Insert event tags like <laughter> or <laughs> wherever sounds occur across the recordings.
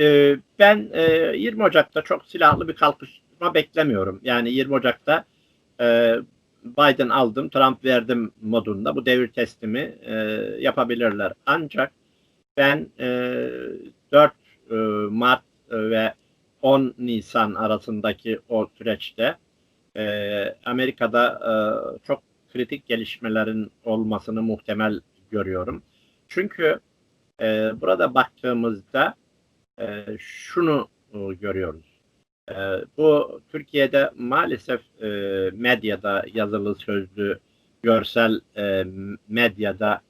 e, ben e, 20 Ocak'ta çok silahlı bir kalkışma beklemiyorum. Yani 20 Ocak'ta e, Biden aldım, Trump verdim modunda bu devir teslimi e, yapabilirler. Ancak ben e, 4 e, Mart ve 10 Nisan arasındaki o süreçte e, Amerika'da e, çok kritik gelişmelerin olmasını muhtemel görüyorum. Çünkü e, burada baktığımızda e, şunu e, görüyoruz. E, bu Türkiye'de maalesef e, medyada yazılı sözlü görsel e, medyada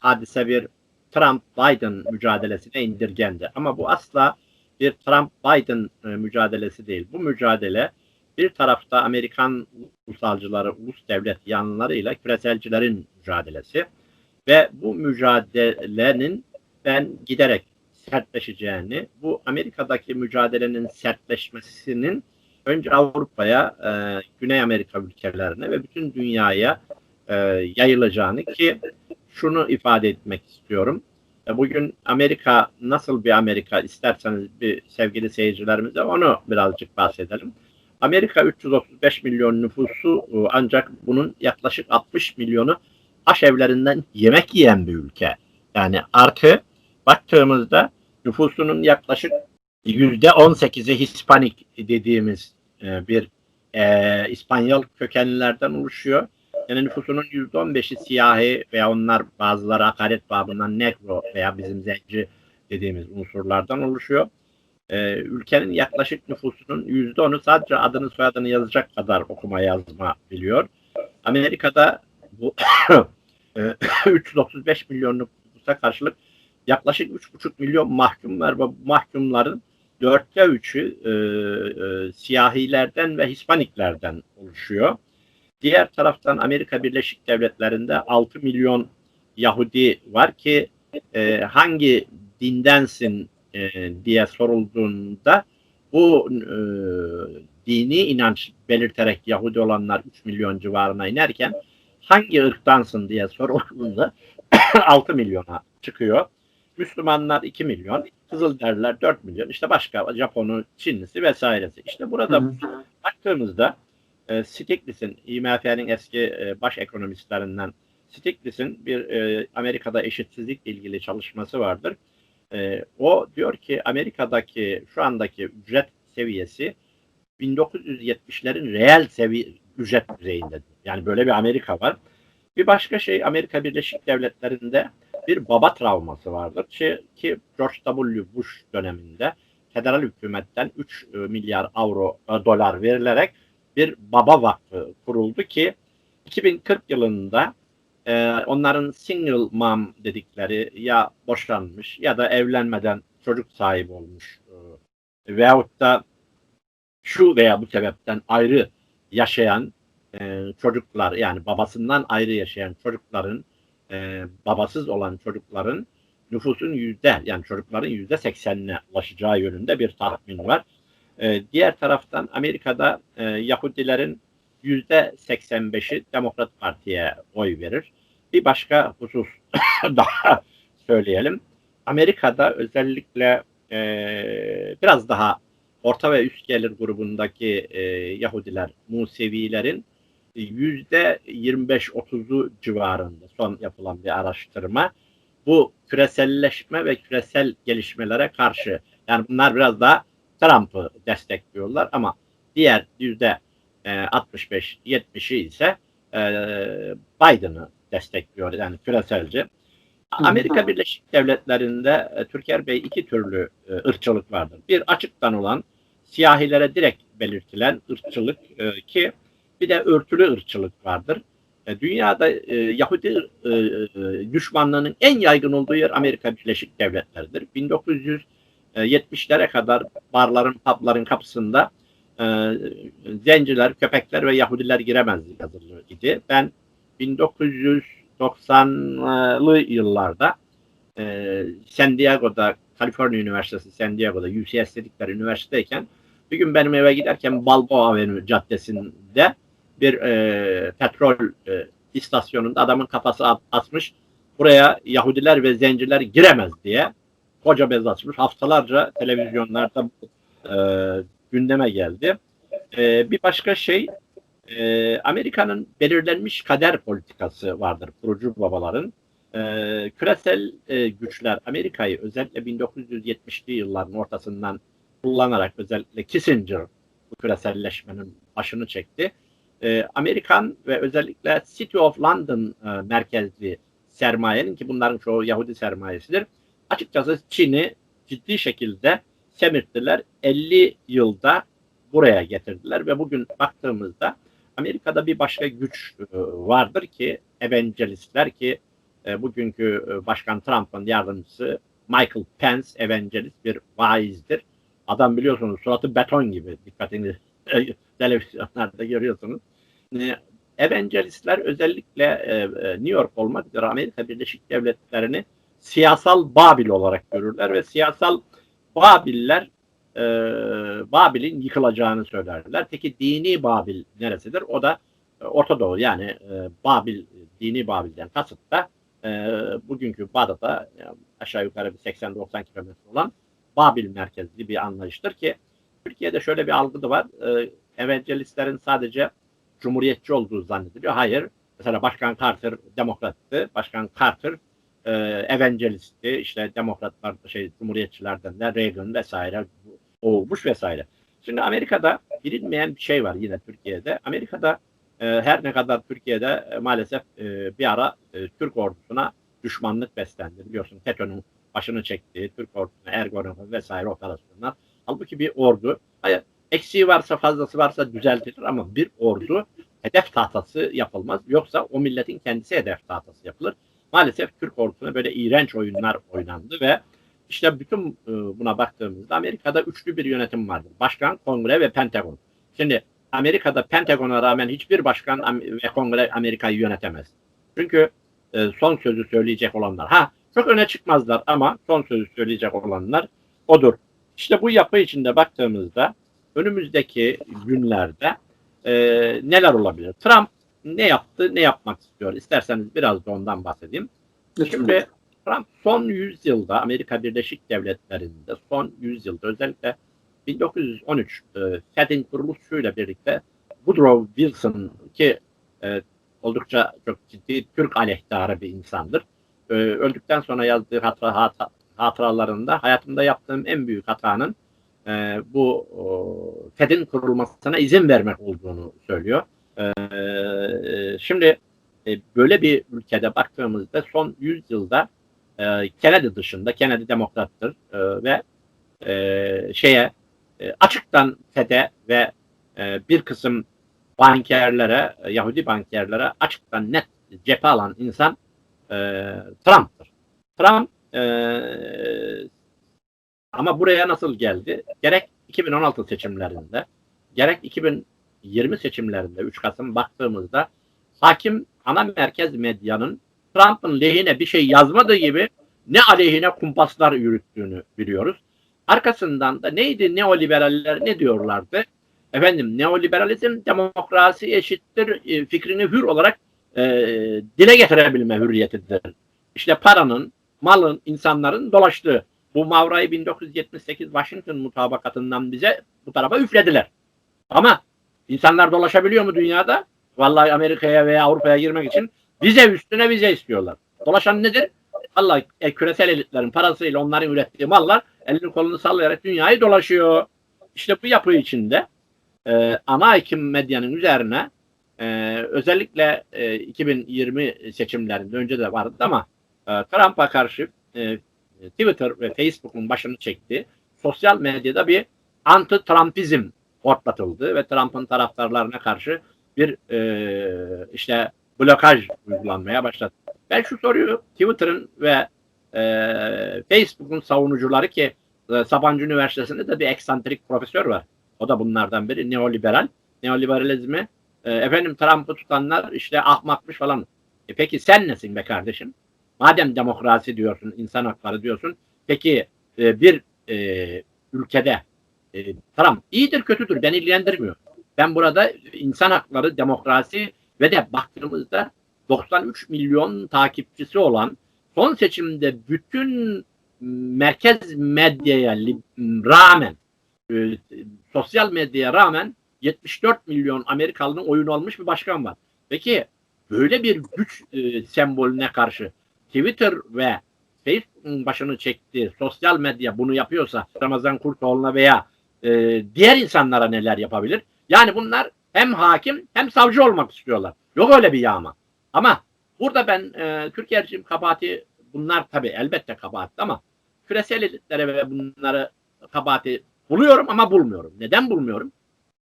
hadise bir Trump-Biden mücadelesine indirgendi. Ama bu asla bir Trump-Biden e, mücadelesi değil. Bu mücadele bir tarafta Amerikan ulusalcıları, ulus devlet yanlarıyla küreselcilerin mücadelesi ve bu mücadelenin ben giderek sertleşeceğini, bu Amerika'daki mücadelenin sertleşmesinin önce Avrupa'ya, e, Güney Amerika ülkelerine ve bütün dünyaya e, yayılacağını ki şunu ifade etmek istiyorum. E, bugün Amerika nasıl bir Amerika isterseniz bir sevgili seyircilerimize onu birazcık bahsedelim. Amerika 335 milyon nüfusu e, ancak bunun yaklaşık 60 milyonu aşevlerinden yemek yiyen bir ülke. Yani artı baktığımızda nüfusunun yaklaşık yüzde 18'i Hispanik dediğimiz e, bir e, İspanyol kökenlilerden oluşuyor. Yani nüfusunun yüzde 15'i siyahi veya onlar bazıları hakaret babından negro veya bizim zenci dediğimiz unsurlardan oluşuyor. Ee, ülkenin yaklaşık nüfusunun yüzde onu sadece adını soyadını yazacak kadar okuma yazma biliyor. Amerika'da bu 335 <coughs> e, milyon nüfusa karşılık yaklaşık 3,5 milyon mahkum var ve bu mahkumların dörtte üçü e, e, siyahilerden ve Hispaniklerden oluşuyor. Diğer taraftan Amerika Birleşik Devletleri'nde 6 milyon Yahudi var ki e, hangi dindensin e, diye sorulduğunda bu e, dini inanç belirterek Yahudi olanlar 3 milyon civarına inerken hangi ırktansın diye sorulduğunda <laughs> 6 milyona çıkıyor. Müslümanlar 2 milyon, Kızılderililer 4 milyon, işte başka Japonu, Çinlisi vesairesi. İşte burada hı hı. baktığımızda e, Stiglitz'in, IMF'nin eski e, baş ekonomistlerinden Stiglitz'in bir e, Amerika'da eşitsizlikle ilgili çalışması vardır. E, o diyor ki Amerika'daki şu andaki ücret seviyesi 1970'lerin reel sevi ücret düzeyinde. Yani böyle bir Amerika var. Bir başka şey Amerika Birleşik Devletleri'nde bir baba travması vardır ki, ki George W. Bush döneminde federal hükümetten 3 e, milyar avro e, dolar verilerek bir baba vakfı kuruldu ki 2040 yılında e, onların single mom dedikleri ya boşanmış ya da evlenmeden çocuk sahibi olmuş e, veyahut da şu veya bu sebepten ayrı yaşayan e, çocuklar yani babasından ayrı yaşayan çocukların e, babasız olan çocukların nüfusun yüzde yani çocukların yüzde seksenine ulaşacağı yönünde bir tahmin var. E, diğer taraftan Amerika'da e, Yahudilerin yüzde 85'i Demokrat Parti'ye oy verir. Bir başka husus <coughs> daha söyleyelim. Amerika'da özellikle e, biraz daha orta ve üst gelir grubundaki e, Yahudiler, Musevilerin yüzde 25-30'u civarında son yapılan bir araştırma bu küreselleşme ve küresel gelişmelere karşı yani bunlar biraz daha Trump'ı destekliyorlar ama diğer yüzde 65-70'i e, ise e, Biden'ı destekliyor yani küreselci. Amerika Birleşik Devletleri'nde e, Türker Bey iki türlü ırkçılık vardır. Bir açıktan olan siyahilere direkt belirtilen ırkçılık ki bir de örtülü ırkçılık vardır. Dünyada Yahudi düşmanlığının en yaygın olduğu yer Amerika Birleşik Devletleri'dir. 1900 70'lere e, kadar barların, pubların kapısında e, zenciler, köpekler ve Yahudiler giremez yazılı. Ben 1990'lı yıllarda e, San Diego'da, Kaliforniya Üniversitesi San Diego'da UCS dedikleri üniversitedeyken bir gün benim eve giderken Balboa Avenue Caddesi'nde bir e, petrol e, istasyonunda adamın kafası atmış buraya Yahudiler ve zenciler giremez diye koca bez açmış. Haftalarca televizyonlarda e, gündeme geldi. E, bir başka şey e, Amerika'nın belirlenmiş kader politikası vardır kurucu babaların. E, küresel e, güçler Amerika'yı özellikle 1970'li yılların ortasından kullanarak özellikle Kissinger bu küreselleşmenin başını çekti. E, Amerikan ve özellikle City of London e, merkezli sermayenin ki bunların çoğu Yahudi sermayesidir. Açıkçası Çin'i ciddi şekilde semirttiler. 50 yılda buraya getirdiler ve bugün baktığımızda Amerika'da bir başka güç e, vardır ki evangelistler ki e, bugünkü e, Başkan Trump'ın yardımcısı Michael Pence evangelist bir vaizdir. Adam biliyorsunuz suratı beton gibi dikkatini <laughs> televizyonlarda görüyorsunuz. Evangelistler özellikle New York olmak üzere Amerika Birleşik Devletleri'ni siyasal Babil olarak görürler ve siyasal Babiller e, Babil'in yıkılacağını söylerler. Peki dini Babil neresidir? O da e, Orta Doğu yani e, Babil, dini Babil'den kasıt da e, bugünkü Bağdat'a yani aşağı yukarı bir 80-90 kilometre olan Babil merkezli bir anlayıştır ki Türkiye'de şöyle bir algı da var. E, evangelistlerin sadece cumhuriyetçi olduğu zannediliyor. Hayır. Mesela Başkan Carter demokrattı. Başkan Carter e, evangelistti. İşte demokratlar, şey cumhuriyetçilerden de Reagan vesaire olmuş vesaire. Şimdi Amerika'da bilinmeyen bir şey var yine Türkiye'de. Amerika'da e, her ne kadar Türkiye'de e, maalesef e, bir ara e, Türk ordusuna düşmanlık beslendi. Biliyorsun FETÖ'nün başını çektiği Türk ordusuna Ergon'un vesaire operasyonlar. Halbuki bir ordu, hayır, eksiği varsa fazlası varsa düzeltilir ama bir ordu hedef tahtası yapılmaz. Yoksa o milletin kendisi hedef tahtası yapılır. Maalesef Türk ordusuna böyle iğrenç oyunlar oynandı ve işte bütün e, buna baktığımızda Amerika'da üçlü bir yönetim vardır. Başkan, kongre ve pentagon. Şimdi Amerika'da Pentagon'a rağmen hiçbir başkan ve kongre Amerika'yı yönetemez. Çünkü e, son sözü söyleyecek olanlar. Ha çok öne çıkmazlar ama son sözü söyleyecek olanlar odur. İşte bu yapı içinde baktığımızda önümüzdeki günlerde e, neler olabilir? Trump ne yaptı, ne yapmak istiyor? İsterseniz biraz da ondan bahsedeyim. Şimdi Trump son 100 yılda Amerika Birleşik Devletleri'nde son 100 yılda özellikle 1913 e, Fed'in kuruluşuyla birlikte Woodrow Wilson ki e, oldukça çok ciddi Türk aleyhtarı bir insandır. E, öldükten sonra yazdığı hatıra, hat, hatıralarında hayatımda yaptığım en büyük hatanın e, bu o, Fed'in kurulmasına izin vermek olduğunu söylüyor. E, şimdi e, böyle bir ülkede baktığımızda son 100 yılda e, Kennedy dışında, Kennedy demokrattır e, ve e, şeye e, açıktan FED'e ve e, bir kısım bankerlere, e, Yahudi bankerlere açıktan net cephe alan insan e, Trump'tır. Trump e, ama buraya nasıl geldi? Gerek 2016 seçimlerinde, gerek 2020 seçimlerinde 3 Kasım baktığımızda hakim ana merkez medyanın Trump'ın lehine bir şey yazmadığı gibi ne aleyhine kumpaslar yürüttüğünü biliyoruz. Arkasından da neydi neoliberaller ne diyorlardı? Efendim neoliberalizm demokrasi eşittir e, fikrini hür olarak e, dile getirebilme hürriyetidir. İşte paranın, malın, insanların dolaştığı bu Mavra'yı 1978 Washington mutabakatından bize bu tarafa üflediler. Ama insanlar dolaşabiliyor mu dünyada? Vallahi Amerika'ya veya Avrupa'ya girmek için vize üstüne vize istiyorlar. Dolaşan nedir? Allah e, küresel elitlerin parasıyla onların ürettiği mallar elini kolunu sallayarak dünyayı dolaşıyor. İşte bu yapı içinde e, ana hakim medyanın üzerine e, özellikle e, 2020 seçimlerinde önce de vardı ama Trump'a karşı e, Twitter ve Facebook'un başını çekti. Sosyal medyada bir anti-Trumpizm ortlatıldı ve Trump'ın taraftarlarına karşı bir e, işte blokaj uygulanmaya başladı. Ben şu soruyu Twitter'ın ve e, Facebook'un savunucuları ki e, Sabancı Üniversitesi'nde de bir eksantrik profesör var. O da bunlardan biri neoliberal. Neoliberalizmi e, efendim Trump'ı tutanlar işte ahmakmış falan. E peki sen nesin be kardeşim? Madem demokrasi diyorsun, insan hakları diyorsun. Peki e, bir e, ülkede e, Trump iyidir kötüdür beni ilgilendirmiyor. Ben burada insan hakları, demokrasi ve de baktığımızda 93 milyon takipçisi olan son seçimde bütün merkez medyaya rağmen e, sosyal medyaya rağmen 74 milyon Amerikalının oyunu almış bir başkan var. Peki böyle bir güç e, sembolüne karşı Twitter ve Facebook'un başını çekti, sosyal medya bunu yapıyorsa Ramazan Kurtoğlu'na veya e, diğer insanlara neler yapabilir? Yani bunlar hem hakim hem savcı olmak istiyorlar. Yok öyle bir yağma. Ama burada ben e, Türkiye rejim kabahati bunlar tabii elbette kabahat ama küresel elitlere ve bunları kabahati buluyorum ama bulmuyorum. Neden bulmuyorum?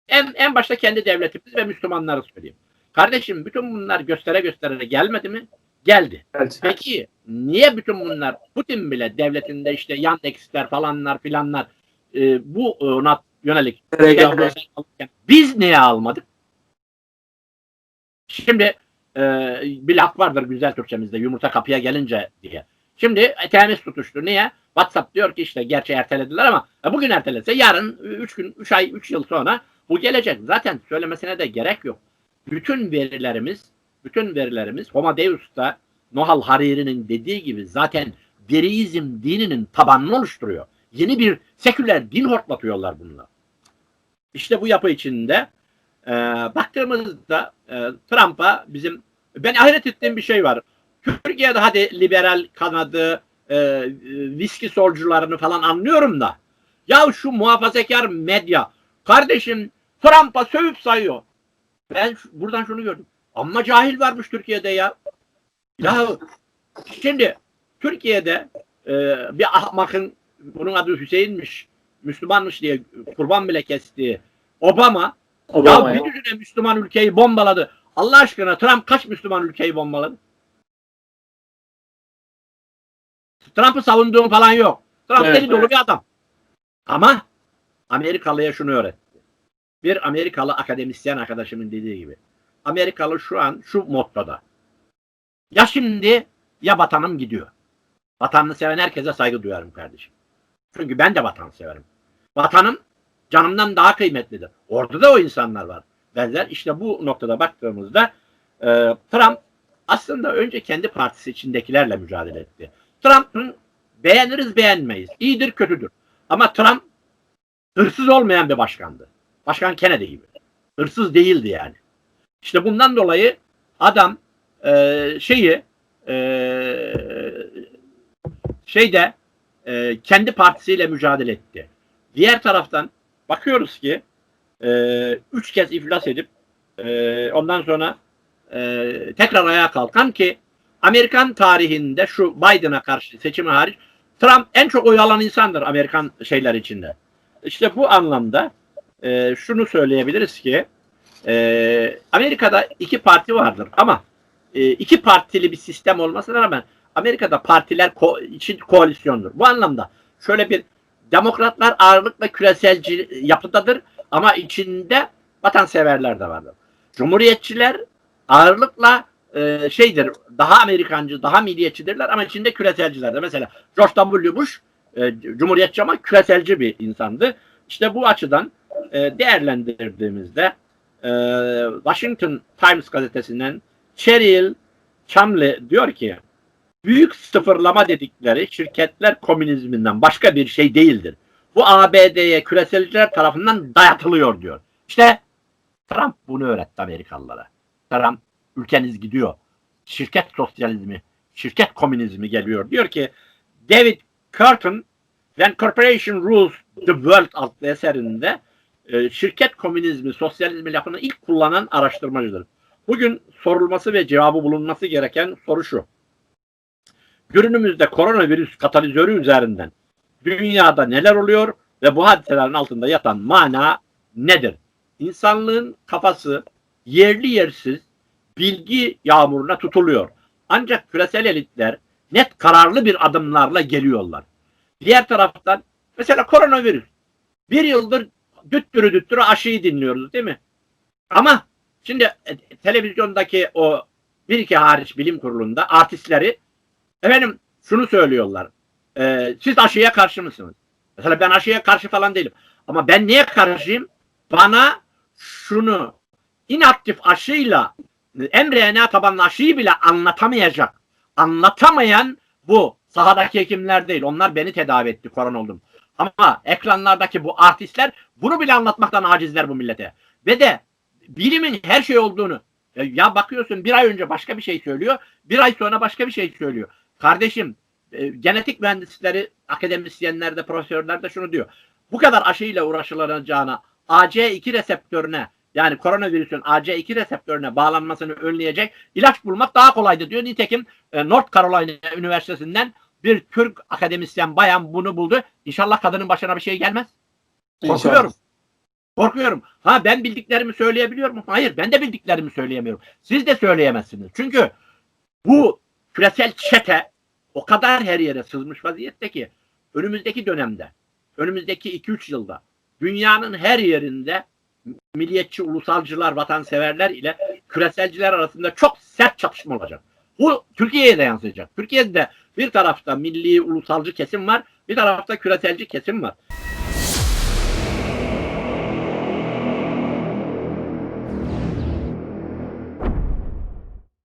En, en başta kendi devletimiz ve Müslümanları söyleyeyim. Kardeşim bütün bunlar göstere göstere gelmedi mi? Geldi. Evet. Peki niye bütün bunlar Putin bile devletinde işte Yandex'ler falanlar filanlar e, bu ona yönelik alırken biz niye almadık? Şimdi e, bir laf vardır güzel Türkçemizde yumurta kapıya gelince diye. Şimdi temiz tutuştu. Niye? WhatsApp diyor ki işte gerçi ertelediler ama e, bugün ertelese yarın 3 gün 3 ay 3 yıl sonra bu gelecek. Zaten söylemesine de gerek yok. Bütün verilerimiz bütün verilerimiz Homo Deus'ta Nohal Hariri'nin dediği gibi zaten dereizm dininin tabanını oluşturuyor. Yeni bir seküler din hortlatıyorlar bununla. İşte bu yapı içinde e, baktığımızda e, Trump'a bizim ben hayret ettiğim bir şey var. Türkiye'de hadi liberal kanadı, e, viski solcularını falan anlıyorum da ya şu muhafazakar medya kardeşim Trump'a sövüp sayıyor. Ben şu- buradan şunu gördüm. Amma cahil varmış Türkiye'de ya. Ya şimdi Türkiye'de e, bir ahmakın bunun adı Hüseyin'miş, Müslümanmış diye kurban bile kesti. Obama, Obama ya ya. bir düzine Müslüman ülkeyi bombaladı. Allah aşkına Trump kaç Müslüman ülkeyi bombaladı? Trump'ı savunduğum falan yok. Trump Evet, deli dolu bir adam. Ama Amerikalıya şunu öğretti. Bir Amerikalı akademisyen arkadaşımın dediği gibi. Amerikalı şu an şu mottoda. Ya şimdi ya vatanım gidiyor. Vatanını seven herkese saygı duyarım kardeşim. Çünkü ben de vatan severim. Vatanım canımdan daha kıymetlidir. Orada da o insanlar var. Benzer işte bu noktada baktığımızda e, Trump aslında önce kendi partisi içindekilerle mücadele etti. Trump'ın beğeniriz beğenmeyiz. İyidir kötüdür. Ama Trump hırsız olmayan bir başkandı. Başkan Kennedy gibi. Hırsız değildi yani. İşte bundan dolayı adam e, şeyi e, şeyde e, kendi partisiyle mücadele etti. Diğer taraftan bakıyoruz ki e, üç kez iflas edip e, ondan sonra e, tekrar ayağa kalkan ki Amerikan tarihinde şu Biden'a karşı seçimi hariç Trump en çok oy alan insandır Amerikan şeyler içinde. İşte bu anlamda e, şunu söyleyebiliriz ki e, Amerika'da iki parti vardır ama e, iki partili bir sistem olmasına rağmen Amerika'da partiler ko- için koalisyondur. Bu anlamda şöyle bir demokratlar ağırlıkla küreselci yapıdadır ama içinde vatanseverler de vardır. Cumhuriyetçiler ağırlıkla e, şeydir daha Amerikancı, daha milliyetçidirler ama içinde küreselcilerdir. Mesela George W. Bush e, cumhuriyetçi ama küreselci bir insandı. İşte bu açıdan e, değerlendirdiğimizde e, Washington Times gazetesinden Cheryl Chamley diyor ki büyük sıfırlama dedikleri şirketler komünizminden başka bir şey değildir. Bu ABD'ye küreselciler tarafından dayatılıyor diyor. İşte Trump bunu öğretti Amerikalılara. Trump ülkeniz gidiyor. Şirket sosyalizmi, şirket komünizmi geliyor. Diyor ki David Curtin When Corporation Rules the World adlı eserinde e, şirket komünizmi, sosyalizmi lafını ilk kullanan araştırmacıdır. Bugün sorulması ve cevabı bulunması gereken soru şu. Günümüzde koronavirüs katalizörü üzerinden dünyada neler oluyor ve bu hadiselerin altında yatan mana nedir? İnsanlığın kafası yerli yersiz bilgi yağmuruna tutuluyor. Ancak küresel elitler net kararlı bir adımlarla geliyorlar. Diğer taraftan mesela koronavirüs. Bir yıldır düttürü düttürü aşıyı dinliyoruz değil mi? Ama şimdi e, televizyondaki o bir iki hariç bilim kurulunda artistleri efendim şunu söylüyorlar. E, siz aşıya karşı mısınız? Mesela ben aşıya karşı falan değilim. Ama ben niye karşıyım? Bana şunu inaktif aşıyla mRNA tabanlı aşıyı bile anlatamayacak. Anlatamayan bu Sahadaki hekimler değil. Onlar beni tedavi etti korona oldum. Ama ekranlardaki bu artistler bunu bile anlatmaktan acizler bu millete. Ve de bilimin her şey olduğunu e, ya bakıyorsun bir ay önce başka bir şey söylüyor. Bir ay sonra başka bir şey söylüyor. Kardeşim e, genetik mühendisleri, akademisyenler de profesörler de şunu diyor. Bu kadar aşıyla uğraşılacağına AC2 reseptörüne yani koronavirüsün AC2 reseptörüne bağlanmasını önleyecek ilaç bulmak daha kolaydı diyor. Nitekim e, North Carolina Üniversitesi'nden bir Türk akademisyen bayan bunu buldu. İnşallah kadının başına bir şey gelmez. Korkuyorum. Korkuyorum. Ha ben bildiklerimi söyleyebiliyor mu? Hayır ben de bildiklerimi söyleyemiyorum. Siz de söyleyemezsiniz. Çünkü bu küresel çete o kadar her yere sızmış vaziyette ki önümüzdeki dönemde, önümüzdeki 2-3 yılda dünyanın her yerinde milliyetçi, ulusalcılar, vatanseverler ile küreselciler arasında çok sert çatışma olacak. Bu Türkiye'ye de yansıyacak. Türkiye'de bir tarafta milli, ulusalcı kesim var, bir tarafta küreselci kesim var.